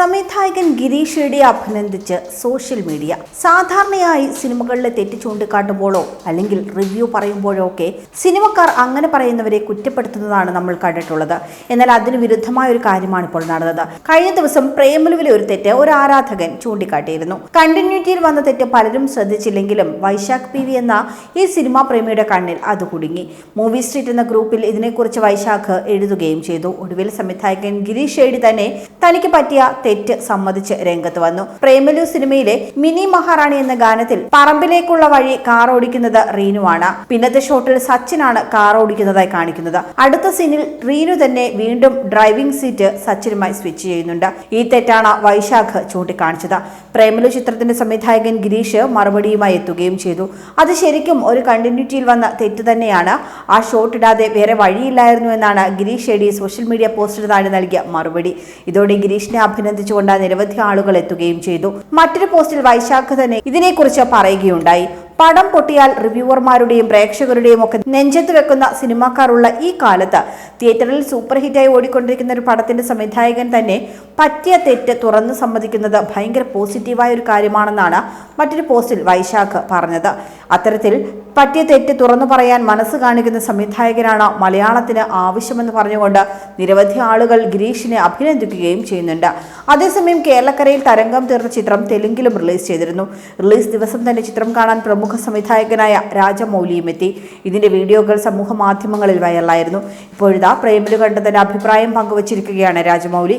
സംവിധായകൻ ഗിരീഷ് ഷെഡിയെ അഭിനന്ദിച്ച് സോഷ്യൽ മീഡിയ. സാധാരണയായി സിനിമകളിലെ തെറ്റ് ചൂണ്ടിക്കാട്ടുമ്പോഴോ അല്ലെങ്കിൽ റിവ്യൂ പറയുമ്പോഴോ ഒക്കെ സിനിമക്കാർ അങ്ങനെ പറയുന്നവരെ കുറ്റപ്പെടുത്തുന്നതാണ് നമ്മൾ കണ്ടിട്ടുള്ളത്. എന്നാൽ അതിന് വിരുദ്ധമായ ഒരു കാര്യമാണ് ഇപ്പോൾ നടന്നത്. കഴിഞ്ഞ ദിവസം പ്രേമലുവിലെ ഒരു തെറ്റ് ഒരു ആരാധകൻ ചൂണ്ടിക്കാട്ടിയിരുന്നു. കണ്ടിന്യൂറ്റിയിൽ വന്ന തെറ്റ് പലരും ശ്രദ്ധിച്ചില്ലെങ്കിലും വൈശാഖ് പി വി എന്ന ഈ സിനിമാ പ്രേമിയുടെ കണ്ണിൽ അത് കുടുങ്ങി. മൂവി സ്ട്രീറ്റ് എന്ന ഗ്രൂപ്പിൽ ഇതിനെക്കുറിച്ച് വൈശാഖ് എഴുതുകയും ചെയ്തു. ഒടുവിൽ സംവിധായകൻ ഗിരീഷ് ഷെയ്ഡി തന്നെ തനിക്ക് പറ്റിയ തെറ്റ് സമ്മതിച്ച് രംഗത്ത് വന്നു. പ്രേമലു സിനിമയിലെ മിനി മഹാറാണി എന്ന ഗാനത്തിൽ പറമ്പിലേക്കുള്ള വഴി കാർ ഓടിക്കുന്നത് റീനുവാണ്. പിന്നത്തെ ഷോട്ടിൽ സച്ചിനാണ് കാർ ഓടിക്കുന്നതായി കാണിക്കുന്നത്. അടുത്ത സീനിൽ റീനു തന്നെ വീണ്ടും ഡ്രൈവിംഗ് സീറ്റ് സച്ചിനുമായി സ്വിച്ച് ചെയ്യുന്നുണ്ട്. ഈ തെറ്റാണ് വൈശാഖ് ചൂണ്ടിക്കാണിച്ചത്. പ്രേമലു ചിത്രത്തിന്റെ സംവിധായകൻ ഗിരീഷ് മറുപടിയുമായി എത്തുകയും ചെയ്തു. അത് ശരിക്കും ഒരു കണ്ടിന്യൂറ്റിയിൽ വന്ന തെറ്റ് തന്നെയാണ്. ആ ഷോട്ട് ഇടാതെ വേറെ വഴിയില്ലായിരുന്നു എന്നാണ് ഗിരീഷ് ഷെഡി സോഷ്യൽ മീഡിയ പോസ്റ്റിന് താഴെ നൽകിയ മറുപടി. ഇതോടെ ഗിരീഷിനെ അഭിനന്ദിച്ചുകൊണ്ട് നിരവധി ആളുകൾ എത്തുകയും ചെയ്തു. മറ്റൊരു പോസ്റ്റിൽ വൈശാഖ് തന്നെ ഇതിനെക്കുറിച്ച് പറയുകയുണ്ടായി. പടം പൊട്ടിയാൽ റിവ്യൂവർമാരുടെയും പ്രേക്ഷകരുടെയും ഒക്കെ നെഞ്ചത്ത് വെക്കുന്ന സിനിമാക്കാരുള്ള ഈ കാലത്ത് തിയേറ്ററിൽ സൂപ്പർ ഹിറ്റായി ഓടിക്കൊണ്ടിരിക്കുന്ന ഒരു പടത്തിന്റെ സംവിധായകൻ തന്നെ പറ്റിയ തെറ്റ് തുറന്നു സമ്മതിക്കുന്നത് ഭയങ്കര പോസിറ്റീവായ ഒരു കാര്യമാണെന്നാണ് മറ്റൊരു പോസ്റ്റിൽ വൈശാഖ് പറഞ്ഞത്. അത്തരത്തിൽ പറ്റിയ തെറ്റ് തുറന്നു പറയാൻ മനസ്സ് കാണിക്കുന്ന സംവിധായകനാണ് മലയാളത്തിന് ആവശ്യമെന്ന് പറഞ്ഞുകൊണ്ട് നിരവധി ആളുകൾ ഗിരീഷിനെ അഭിനന്ദിക്കുകയും ചെയ്യുന്നുണ്ട്. അതേസമയം കേരളക്കരയിൽ തരംഗം തീർന്ന ചിത്രം തെലുങ്കിലും റിലീസ് ചെയ്തിരുന്നു. റിലീസ് ദിവസം തന്നെ ചിത്രം കാണാൻ പ്രമുഖ സംവിധായകനായ രാജമൗലിയും എത്തി. ഇതിന്റെ വീഡിയോകൾ സമൂഹ മാധ്യമങ്ങളിൽ വൈറലായിരുന്നു. ഇപ്പോഴിതാ പ്രേമിലു കണ്ടതിന്റെ അഭിപ്രായം പങ്കുവച്ചിരിക്കുകയാണ് രാജമൗലി.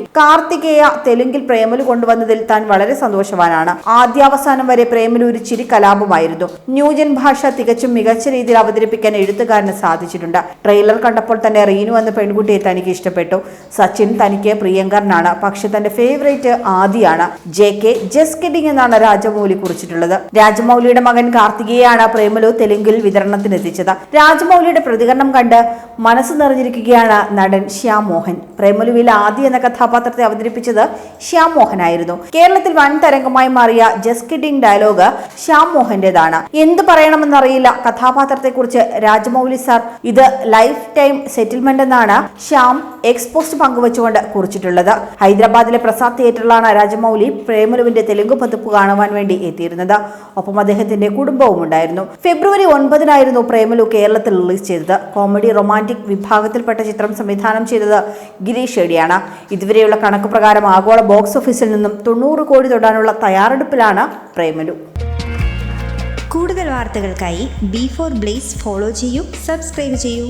കാർത്തികേയ തെലുങ്കിൽ പ്രേമലു കൊണ്ടുവന്നതിൽ താൻ വളരെ സന്തോഷവാനാണ്. ആദ്യാവസാനം വരെ പ്രേമലു ഒരു ചിരി കലാപമായിരുന്നു. ന്യൂജൻ ഭാഷ തികച്ചും മികച്ച രീതിയിൽ അവതരിപ്പിക്കാൻ എഴുത്തുകാരന് സാധിച്ചിട്ടുണ്ട്. ട്രെയിലർ കണ്ടപ്പോൾ തന്നെ റീനു എന്ന പെൺകുട്ടിയെ തനിക്ക് ഇഷ്ടപ്പെട്ടു. സച്ചിൻ തനിക്ക് പ്രിയങ്കരനാണ്. പക്ഷെ തന്റെ ഫേവറേറ്റ് ആദിയാണ്. ജെ കെ ജസ് എന്നാണ് രാജമൗലി കുറിച്ചിട്ടുള്ളത്. രാജമൗലിയുടെ മകൻ കാർത്തികയാണ് പ്രേമലു തെലുങ്കിൽ വിതരണത്തിനെത്തിച്ചത് രാജമൗലിയുടെ പ്രതികരണം കണ്ട് മനസ്സ് നിറഞ്ഞിരിക്കുകയാണ് നടൻ ശ്യാം മോഹൻ. പ്രേമലുവിൽ ആദി എന്ന കഥാപാത്രത്തെ അവതരിപ്പിച്ചത് ശ്യാം മോഹനായിരുന്നു. കേരളത്തിൽ വൻ തരംഗമായി മാറിയ ജസ്കിഡിംഗ് ഡയലോഗ് ശ്യാം മോഹന്റേതാണ്. എന്ത് പറയണമെന്നറിയില്ല. കഥാപാത്രത്തെക്കുറിച്ച് രാജമൗലി സാർ ഇത് ലൈഫ് ടൈം സെറ്റിൽമെന്റ് എന്നാണ് ശ്യാം എക്സ്പോസ്റ്റ് പങ്കുവച്ചുകൊണ്ട് കുറിച്ചിട്ടുള്ളത്. ഹൈദരാബാദിലെ പ്രസാദ് തിയേറ്ററിലാണ് രാജമൗലി പ്രേമലുവിന്റെ തെലുങ്ക് പതിപ്പ് കാണുവാൻ വേണ്ടി എത്തിയിരുന്നത്. ഒപ്പം അദ്ദേഹത്തിന്റെ കുടുംബവും ഉണ്ടായിരുന്നു. ഫെബ്രുവരി ഒൻപതിനായിരുന്നു പ്രേമലു കേരളത്തിൽ റിലീസ് ചെയ്തത്. കോമഡി റൊമാന്റിക് വിഭാഗത്തിൽപ്പെട്ട ചിത്രം സംവിധാനം ചെയ്തത് ഗിരീഷ് ഷെഡിയാണ് ഇതുവരെയുള്ള കണക്ക് പ്രകാരം ആഗോള ബോക്സ് ഓഫീസിൽ നിന്നും തൊണ്ണൂറ് കോടി തൊടാനുള്ള തയ്യാറെടുപ്പിലാണ് പ്രേമലു. കൂടുതൽ വാർത്തകൾക്കായി ബി ഫോർ ബ്ലേസ് ഫോളോ ചെയ്യൂ സബ്സ്ക്രൈബ് ചെയ്യൂ.